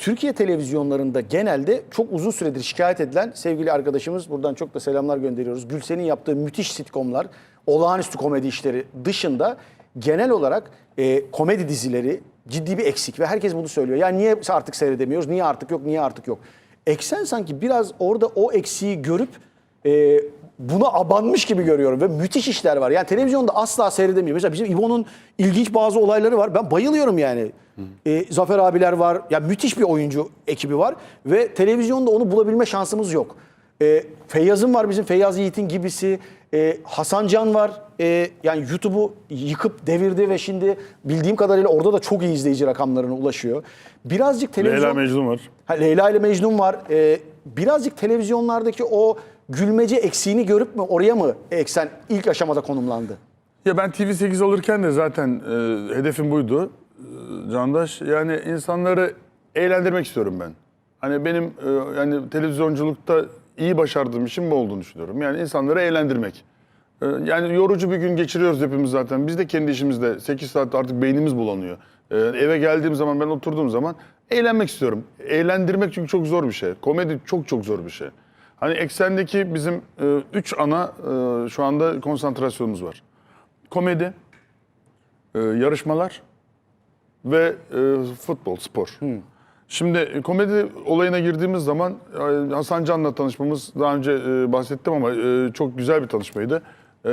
Türkiye televizyonlarında genelde çok uzun süredir şikayet edilen sevgili arkadaşımız buradan çok da selamlar gönderiyoruz. Gülsen'in yaptığı müthiş sitcomlar, olağanüstü komedi işleri dışında genel olarak e, komedi dizileri ciddi bir eksik ve herkes bunu söylüyor. Ya niye artık seyredemiyoruz? Niye artık yok? Niye artık yok? Eksen sanki biraz orada o eksiği görüp e, buna abanmış gibi görüyorum ve müthiş işler var. Yani televizyonda asla seyredemiyor. Mesela bizim İbo'nun ilginç bazı olayları var. Ben bayılıyorum yani. E, Zafer abiler var. Ya müthiş bir oyuncu ekibi var ve televizyonda onu bulabilme şansımız yok. E, Feyyaz'ın var bizim Feyyaz Yiğit'in gibisi. E, Hasan Can var. E, yani YouTube'u yıkıp devirdi ve şimdi bildiğim kadarıyla orada da çok iyi izleyici rakamlarına ulaşıyor. Birazcık televizyon... Leyla Mecnun var. Ha, Leyla ile Mecnun var. Ee, birazcık televizyonlardaki o gülmece eksiğini görüp mü oraya mı eksen ilk aşamada konumlandı? Ya ben TV8 alırken de zaten e, hedefim buydu. E, Candaş yani insanları eğlendirmek istiyorum ben. Hani benim e, yani televizyonculukta iyi başardığım işin bu olduğunu düşünüyorum. Yani insanları eğlendirmek. E, yani yorucu bir gün geçiriyoruz hepimiz zaten. Biz de kendi işimizde 8 saat artık beynimiz bulanıyor. E, eve geldiğim zaman ben oturduğum zaman eğlenmek istiyorum. Eğlendirmek çünkü çok zor bir şey. Komedi çok çok zor bir şey. Hani eksendeki bizim 3 ana e, şu anda konsantrasyonumuz var komedi, e, yarışmalar ve e, futbol, spor. Şimdi e, komedi olayına girdiğimiz zaman e, Hasan Can'la tanışmamız daha önce e, bahsettim ama e, çok güzel bir tanışmaydı. E,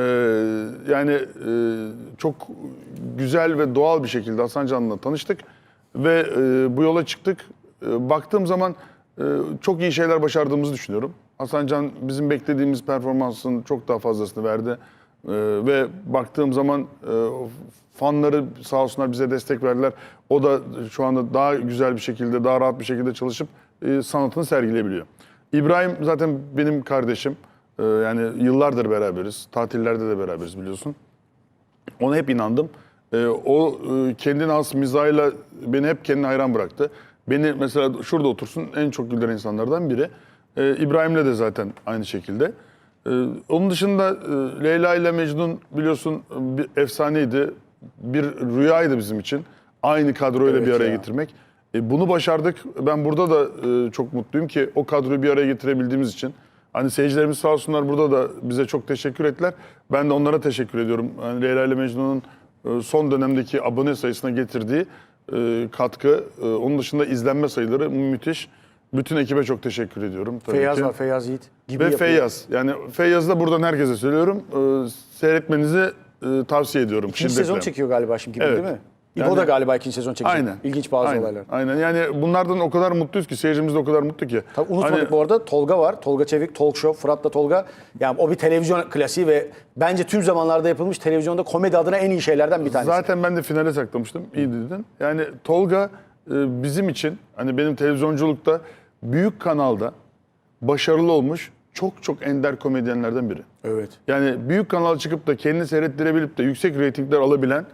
yani e, çok güzel ve doğal bir şekilde Hasan Can'la tanıştık ve e, bu yola çıktık. E, baktığım zaman e, çok iyi şeyler başardığımızı düşünüyorum. Hasan Can bizim beklediğimiz performansın çok daha fazlasını verdi. Ee, ve baktığım zaman e, fanları sağ olsunlar bize destek verdiler. O da şu anda daha güzel bir şekilde, daha rahat bir şekilde çalışıp e, sanatını sergileyebiliyor. İbrahim zaten benim kardeşim. Ee, yani yıllardır beraberiz. Tatillerde de beraberiz biliyorsun. Ona hep inandım. Ee, o e, kendine has mizahıyla beni hep kendine hayran bıraktı. Beni mesela şurada otursun en çok güldüren insanlardan biri. Ee, İbrahim'le de zaten aynı şekilde. Ee, onun dışında e, Leyla ile Mecnun biliyorsun bir efsaneydi. Bir rüyaydı bizim için. Aynı kadroyla Evet bir araya ya. getirmek. E, bunu başardık. Ben burada da e, çok mutluyum ki o kadroyu bir araya getirebildiğimiz için. Hani seyircilerimiz sağ olsunlar burada da bize çok teşekkür ettiler. Ben de onlara teşekkür ediyorum. Yani Leyla ile Mecnun'un e, son dönemdeki abone sayısına getirdiği e, katkı. e, Onun dışında izlenme sayıları müthiş. Bütün ekibe çok teşekkür ediyorum. Tabii Feyyaz ki. var, Feyyaz Yiğit gibi Ve yapıyor. Feyyaz. Yani Feyyaz'ı da buradan herkese söylüyorum. Ee, seyretmenizi e, tavsiye ediyorum İkinci şiddetle. sezon çekiyor galiba şimdi gibi Evet. değil mi? İbo Yani- da galiba ikinci sezon çekecek. Aynen. İlginç bazı Aynen. olaylar. Aynen. Yani bunlardan o kadar mutluyuz ki seyircimiz de o kadar mutlu ki. Tabii unutmadık Hani- bu arada Tolga var. Tolga Çevik, Talk Show, Fırat'la Tolga. Yani o bir televizyon klasiği ve bence tüm zamanlarda yapılmış televizyonda komedi adına en iyi şeylerden bir tanesi. Zaten ben de finale saklamıştım. İyi dedin. Yani Tolga e, bizim için hani benim televizyonculukta büyük kanalda başarılı olmuş çok çok ender komedyenlerden biri. Evet. Yani büyük kanala çıkıp da kendini seyrettirebilip de yüksek reytingler alabilen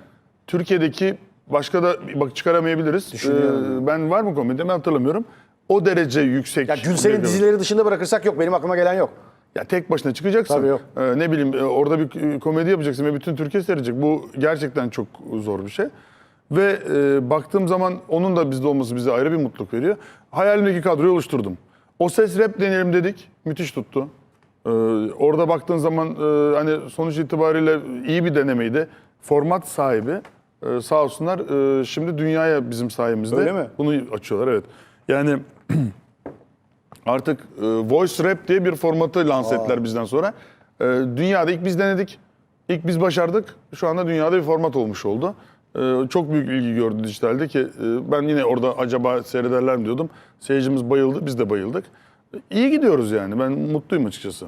Türkiye'deki başka da bak çıkaramayabiliriz. Düşünüyorum. Ee, ben var mı komedi ben hatırlamıyorum. O derece yüksek. Ya Gülsel'in dizileri dışında bırakırsak yok. Benim aklıma gelen yok. Ya tek başına çıkacaksın. Tabii yok. Ee, ne bileyim e, orada bir e, komedi yapacaksın ve bütün Türkiye seyredecek. Bu gerçekten çok zor bir şey. Ve e, baktığım zaman onun da bizde olması bize ayrı bir mutluluk veriyor. Hayalimdeki kadroyu oluşturdum. O ses rap deneyelim dedik. Müthiş tuttu. Ee, orada baktığın zaman e, hani sonuç itibariyle iyi bir denemeydi. Format sahibi e, sağ olsunlar e, şimdi dünyaya bizim sayemizde Öyle mi? bunu açıyorlar evet. Yani Artık e, voice rap diye bir formatı lanse ettiler bizden sonra. E, dünyada ilk biz denedik. İlk biz başardık. Şu anda dünyada bir format olmuş oldu. E, çok büyük ilgi gördü dijitalde ki e, ben yine orada acaba seyrederler mi diyordum. Seyircimiz bayıldı, biz de bayıldık. İyi gidiyoruz yani. Ben mutluyum açıkçası.